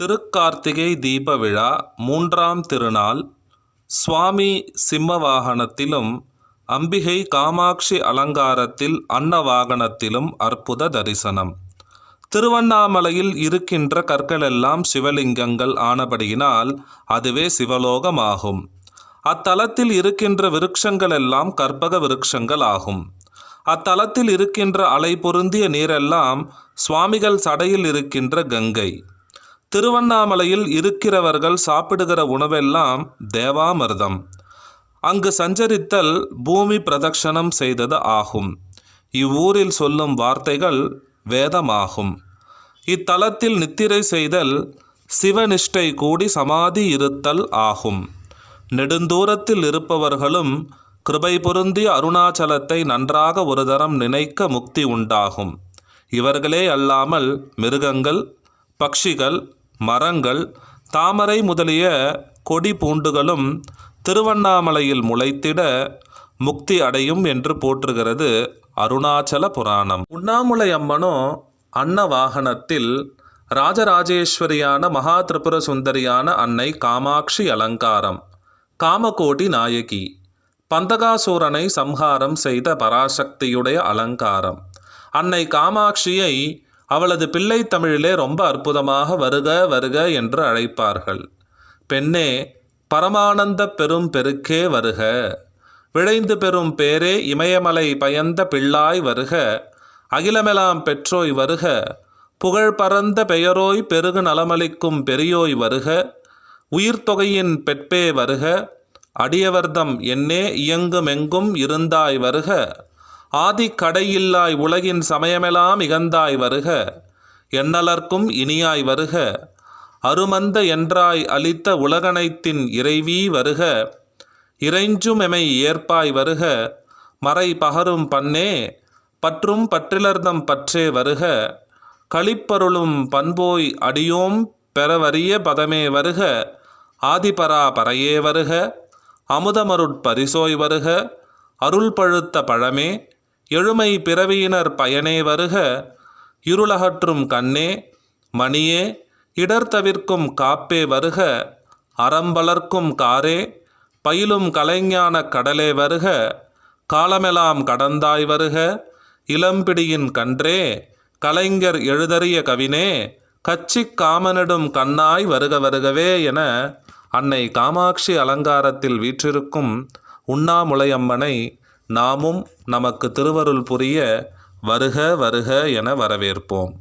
திருக்கார்த்திகை தீப விழா மூன்றாம் திருநாள். சுவாமி சிம்மவாகனத்திலும் அம்பிகை காமாட்சி அலங்காரத்தில் அன்னவாகனத்திலும் அற்புத தரிசனம். திருவண்ணாமலையில் இருக்கின்ற கற்களெல்லாம் சிவலிங்கங்கள் ஆனபடியினால் அதுவே சிவலோகமாகும். அத்தலத்தில் இருக்கின்ற விருட்சங்களெல்லாம் கற்பக விருட்சங்கள் ஆகும். அத்தலத்தில் இருக்கின்ற அலை பொருந்திய நீரெல்லாம் சுவாமிகள் சடையில் இருக்கின்ற கங்கை. திருவண்ணாமலையில் இருக்கிறவர்கள் சாப்பிடுகிற உணவெல்லாம் தேவாமிர்தம். அங்கு சஞ்சரித்தல் பூமி பிரதட்சணம் செய்தது ஆகும். இவ்வூரில் சொல்லும் வார்த்தைகள் வேதமாகும். இத்தலத்தில் நித்திரை செய்தல் சிவனிஷ்டை கூடி சமாதி இருத்தல் ஆகும். நெடுந்தூரத்தில் இருப்பவர்களும் கிருபை பொருந்திய அருணாச்சலத்தை நன்றாக ஒரு தரம் நினைக்க முக்தி உண்டாகும். இவர்களே அல்லாமல் மிருகங்கள் பக்ஷிகள் மரங்கள் தாமரை முதலிய கொடி பூண்டுகளும் திருவண்ணாமலையில் முளைத்திட முக்தி அடையும் என்று போற்றுகிறது அருணாச்சல புராணம். உண்ணாமுலை அம்மனோ அன்ன வாகனத்தில் ராஜராஜேஸ்வரியான மகா திரிபுர சுந்தரியான அன்னை காமாட்சி அலங்காரம். காமகோடி நாயகி. பந்தகாசூரனை சம்ஹாரம் செய்த பராசக்தியுடைய அலங்காரம். அன்னை காமாட்சியை அவளது பிள்ளை தமிழிலே ரொம்ப அற்புதமாக வருக வருக என்று அழைப்பார்கள். பெண்ணே பரமானந்த பெரும் பெருக்கே வருக. விழைந்து பெறும் பேரே இமயமலை பயந்த பிள்ளாய் வருக. அகிலமெலாம் பெற்றோய் வருக. புகழ் பரந்த பெயரோய் பெருகு நலமளிக்கும் பெரியோய் வருக. உயிர்த்தொகையின் பெற்பே வருக. அடியவர்தம் என்னே இயங்குமெங்கும் இருந்தாய் வருக. ஆதி கடையில்லாய் உலகின் சமயமெல்லாம் இகந்தாய் வருக எண்ணலர்க்கும் இனியாய் வருக அருமந்த என்றாய் அளித்த உலகனைத்தின் இறைவி வருக இறைஞ்சும் எமை ஏற்பாய் வருக மறை பகரும் பன்னே பற்றும் பற்றிலர்தம் பற்றே வருக களிப்பருளும் பண்போய் அடியோம் பெறவரிய பதமே வருக ஆதிபரா பறையே வருக அமுதமருட் பரிசோய் வருக அருள் பழுத்த பழமே எழுமை பிறவியினர் பயனே வருக. இருளகற்றும் கண்ணே மணியே இடர் தவிர்க்கும் காப்பே வருக. அறம்பலர்க்கும் காரே பயிலும் கலைஞான கடலே வருக. காலமெலாம் கடந்தாய் வருக. இளம்பிடியின் கன்றே கலைஞர் எழுதறிய கவினே கச்சி காமனிடும் கண்ணாய் வருக வருகவே என அன்னை காமாட்சி அலங்காரத்தில் வீற்றிருக்கும் உண்ணாமுலையம்மனை நாமும் நமக்கு திருவருள் புரிய வருக வருக என வரவேற்போம்.